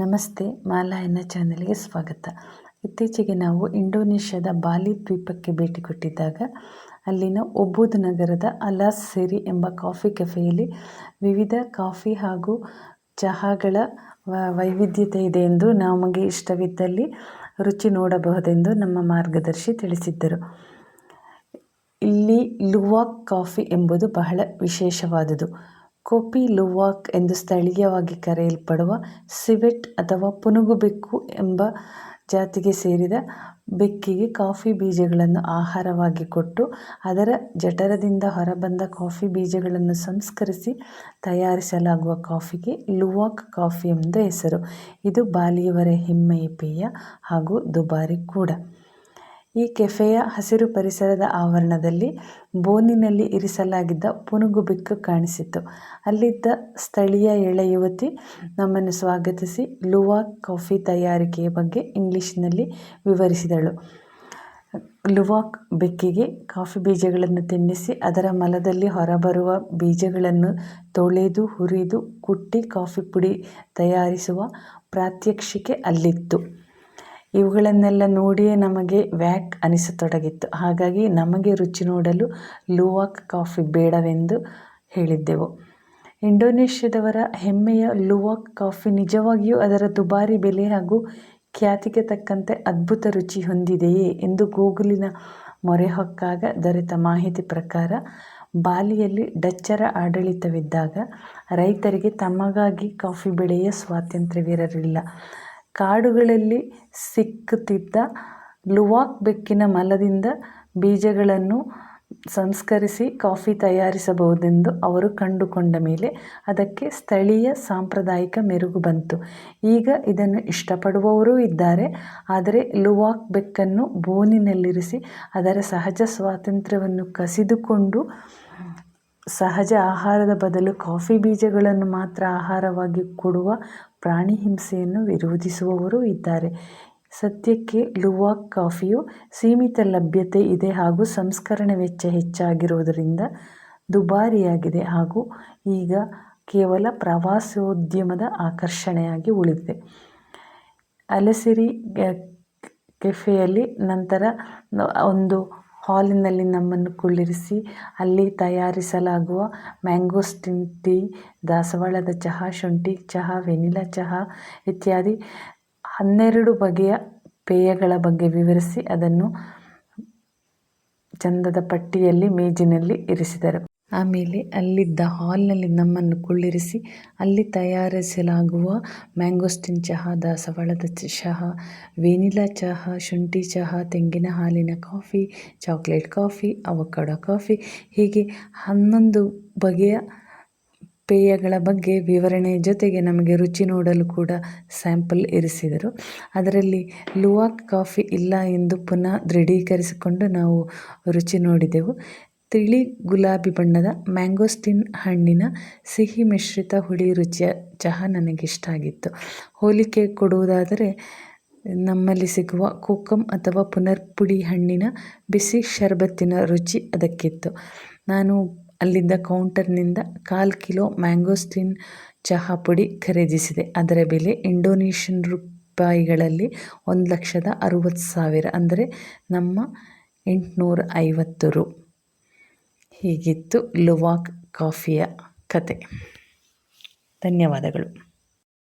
ನಮಸ್ತೆ ಮಾಲಾಯನ ಚಾನೆಲ್ಗೆ ಸ್ವಾಗತ. ಇತ್ತೀಚೆಗೆ ನಾವು ಇಂಡೋನೇಷ್ಯಾದ ಬಾಲಿ ದ್ವೀಪಕ್ಕೆ ಭೇಟಿ ಕೊಟ್ಟಿದ್ದಾಗ, ಅಲ್ಲಿನ ಒಬ್ಬೂದ್ ನಗರದ ಅಲಾಸ್ ಸೇರಿ ಎಂಬ ಕಾಫಿ ಕೆಫೆಯಲ್ಲಿ ವಿವಿಧ ಕಾಫಿ ಹಾಗೂ ಚಹಾಗಳ ವೈವಿಧ್ಯತೆ ಇದೆ ಎಂದು ನಮಗೆ ಇಷ್ಟವಿದ್ದಲ್ಲಿ ರುಚಿ ನೋಡಬಹುದೆಂದು ನಮ್ಮ ಮಾರ್ಗದರ್ಶಿ ತಿಳಿಸಿದ್ದರು. ಇಲ್ಲಿ ಲುವಾಕ್ ಕಾಫಿ ಎಂಬುದು ಬಹಳ ವಿಶೇಷವಾದುದು. ಕೋಪಿ ಲುವಾಕ್ ಎಂದು ಸ್ಥಳೀಯವಾಗಿ ಕರೆಯಲ್ಪಡುವ ಸಿವೆಟ್ ಅಥವಾ ಪುನುಗು ಬೆಕ್ಕು ಎಂಬ ಜಾತಿಗೆ ಸೇರಿದ ಬೆಕ್ಕಿಗೆ ಕಾಫಿ ಬೀಜಗಳನ್ನು ಆಹಾರವಾಗಿ ಕೊಟ್ಟು ಅದರ ಜಠರದಿಂದ ಹೊರಬಂದ ಕಾಫಿ ಬೀಜಗಳನ್ನು ಸಂಸ್ಕರಿಸಿ ತಯಾರಿಸಲಾಗುವ ಕಾಫಿಗೆ ಲುವಾಕ್ ಕಾಫಿ ಎಂದು ಹೆಸರು. ಇದು ಬಾಲಿಯವರ ಹೆಮ್ಮೆಯ ಪೇಯ ಹಾಗೂ ದುಬಾರಿ ಕೂಡ. ಈ ಕೆಫೆಯ ಹಸಿರು ಪರಿಸರದ ಆವರಣದಲ್ಲಿ ಬೋನಿನಲ್ಲಿ ಇರಿಸಲಾಗಿದ್ದ ಪುನುಗು ಬೆಕ್ಕು ಕಾಣಿಸಿತು ಅಲ್ಲಿದ್ದ ಸ್ಥಳೀಯ ಎಳೆ ಯುವತಿ ನಮ್ಮನ್ನು ಸ್ವಾಗತಿಸಿ ಲುವಾಕ್ ಕಾಫಿ ತಯಾರಿಕೆಯ ಬಗ್ಗೆ ಇಂಗ್ಲಿಷ್ನಲ್ಲಿ ವಿವರಿಸಿದಳು. ಲುವಾಕ್ ಬೆಕ್ಕಿಗೆ ಕಾಫಿ ಬೀಜಗಳನ್ನು ತಿನ್ನಿಸಿ ಅದರ ಮಲದಲ್ಲಿ ಹೊರಬರುವ ಬೀಜಗಳನ್ನು ತೊಳೆದು, ಹುರಿದು, ಕುಟ್ಟಿ ಕಾಫಿ ಪುಡಿ ತಯಾರಿಸುವ ಪ್ರಾತ್ಯಕ್ಷಿಕೆ ಅಲ್ಲಿತ್ತು. ಇವುಗಳನ್ನೆಲ್ಲ ನೋಡಿಯೇ ನಮಗೆ ವ್ಯಾಕ್ ಅನಿಸತೊಡಗಿತ್ತು. ಹಾಗಾಗಿ ನಮಗೆ ರುಚಿ ನೋಡಲು ಲುವಾಕ್ ಕಾಫಿ ಬೇಡವೆಂದು ಹೇಳಿದ್ದೆವು. ಇಂಡೋನೇಷ್ಯಾದವರ ಹೆಮ್ಮೆಯ ಲುವಾಕ್ ಕಾಫಿ ನಿಜವಾಗಿಯೂ ಅದರ ದುಬಾರಿ ಬೆಲೆ ಹಾಗೂ ಖ್ಯಾತಿಗೆ ತಕ್ಕಂತೆ ಅದ್ಭುತ ರುಚಿ ಹೊಂದಿದೆಯೇ ಎಂದು ಗೂಗಲಿನ ಮೊರೆ ಹೊಕ್ಕಾಗ ದೊರೆತ ಮಾಹಿತಿ ಪ್ರಕಾರ, ಬಾಲಿಯಲ್ಲಿ ಡಚ್ಚರ ಆಡಳಿತವಿದ್ದಾಗ ರೈತರಿಗೆ ತಮಗಾಗಿ ಕಾಫಿ ಬೆಳೆಯ ಸ್ವಾತಂತ್ರ್ಯವಿರಲಿಲ್ಲ. ಕಾಡುಗಳಲ್ಲಿ ಸಿಕ್ಕುತ್ತಿದ್ದ ಲುವಾಕ್ ಬೆಕ್ಕಿನ ಮಲದಿಂದ ಬೀಜಗಳನ್ನು ಸಂಸ್ಕರಿಸಿ ಕಾಫಿ ತಯಾರಿಸಬಹುದೆಂದು ಅವರು ಕಂಡುಕೊಂಡ ಮೇಲೆ ಅದಕ್ಕೆ ಸ್ಥಳೀಯ ಸಾಂಪ್ರದಾಯಿಕ ಮೆರುಗು ಬಂತು. ಈಗ ಇದನ್ನು ಇಷ್ಟಪಡುವವರೂ ಇದ್ದಾರೆ. ಆದರೆ ಲುವಾಕ್ ಬೆಕ್ಕನ್ನು ಬೋನಿನಲ್ಲಿರಿಸಿ ಅದರ ಸಹಜ ಸ್ವಾತಂತ್ರ್ಯವನ್ನು ಕಸಿದುಕೊಂಡು ಸಹಜ ಆಹಾರದ ಬದಲು ಕಾಫಿ ಬೀಜಗಳನ್ನು ಮಾತ್ರ ಆಹಾರವಾಗಿ ಕೊಡುವ ಪ್ರಾಣಿ ಹಿಂಸೆಯನ್ನು ವಿರೋಧಿಸುವವರು ಇದ್ದಾರೆ. ಸದ್ಯಕ್ಕೆ ಲುವಾಕ್ ಕಾಫಿಯು ಸೀಮಿತ ಲಭ್ಯತೆ ಇದೆ ಹಾಗೂ ಸಂಸ್ಕರಣೆ ವೆಚ್ಚ ಹೆಚ್ಚಾಗಿರುವುದರಿಂದ ದುಬಾರಿಯಾಗಿದೆ ಹಾಗೂ ಈಗ ಕೇವಲ ಪ್ರವಾಸೋದ್ಯಮದ ಆಕರ್ಷಣೆಯಾಗಿ ಉಳಿದಿದೆ. ಅಲಸಿರಿ ಕೆಫೆಯಲ್ಲಿ ನಂತರ ಒಂದು ಹಾಲಿನಲ್ಲಿ ನಮ್ಮನ್ನು ಕುಳ್ಳಿರಿಸಿ, ಅಲ್ಲಿ ತಯಾರಿಸಲಾಗುವ ಮ್ಯಾಂಗೋಸ್ಟಿನ್ ಟೀ, ದಾಸವಾಳದ ಚಹಾ, ಶುಂಠಿ ಚಹಾ, ವೆನಿಲಾ ಚಹಾ ಇತ್ಯಾದಿ ಹನ್ನೆರಡು ಬಗೆಯ ಪೇಯಗಳ ಬಗ್ಗೆ ವಿವರಿಸಿ ಅದನ್ನು ಚಂದದ ಪಟ್ಟಿಯಲ್ಲಿ ಮೇಜಿನಲ್ಲಿ ಇರಿಸಿದರು. ಆಮೇಲೆ ಅಲ್ಲಿದ್ದ ಹಾಲ್ನಲ್ಲಿ ನಮ್ಮನ್ನು ಕುಳ್ಳಿರಿಸಿ ಅಲ್ಲಿ ತಯಾರಿಸಲಾಗುವ ಮ್ಯಾಂಗೋಸ್ಟಿನ್ ಚಹಾ, ದಾಸವಾಳದ ಚಹಾ, ವೆನಿಲಾ ಚಹಾ, ಶುಂಠಿ ಚಹಾ, ತೆಂಗಿನ ಹಾಲಿನ coffee, chocolate coffee, avocado coffee, ಹೀಗೆ ಹನ್ನೊಂದು ಬಗೆಯ ಪೇಯಗಳ ಬಗ್ಗೆ ವಿವರಣೆಯ ಜೊತೆಗೆ ನಮಗೆ ರುಚಿ ನೋಡಲು ಕೂಡ ಸ್ಯಾಂಪಲ್ ಇರಿಸಿದರು. ಅದರಲ್ಲಿ ಲುವಾಕ್ ಕಾಫಿ ಇಲ್ಲ ಎಂದು ಪುನಃ ದೃಢೀಕರಿಸಿಕೊಂಡು ನಾವು ರುಚಿ ನೋಡಿದೆವು. ತಿಳಿ ಗುಲಾಬಿ ಬಣ್ಣದ ಮ್ಯಾಂಗೋಸ್ಟಿನ್ ಹಣ್ಣಿನ ಸಿಹಿ ಮಿಶ್ರಿತ ಹುಳಿ ರುಚಿಯ ಚಹಾ ನನಗಿಷ್ಟ ಆಗಿತ್ತು. ಹೋಲಿಕೆ ಕೊಡುವುದಾದರೆ, ನಮ್ಮಲ್ಲಿ ಸಿಗುವ ಕೋಕಮ್ ಅಥವಾ ಪುನರ್ಪುಡಿ ಹಣ್ಣಿನ ಬಿಸಿ ಶರಬತ್ತಿನ ರುಚಿ ಅದಕ್ಕಿತ್ತು. ನಾನು ಅಲ್ಲಿದ್ದ ಕೌಂಟರ್ನಿಂದ ಕಾಲು ಕಿಲೋ ಮ್ಯಾಂಗೋಸ್ಟಿನ್ ಚಹಾ ಪುಡಿ ಖರೀದಿಸಿದೆ. ಅದರ ಬೆಲೆ ಇಂಡೋನೇಷ್ಯನ್ ರೂಪಾಯಿಗಳಲ್ಲಿ ಒಂದು ಲಕ್ಷದ ಅರುವತ್ತು ಸಾವಿರ, ಅಂದರೆ ನಮ್ಮ ಎಂಟುನೂರ ಐವತ್ತು ರು. ಹೀಗಿತ್ತು ಲುವಾಕ್ ಕಾಫಿಯ ಕತೆ. ಧನ್ಯವಾದಗಳು.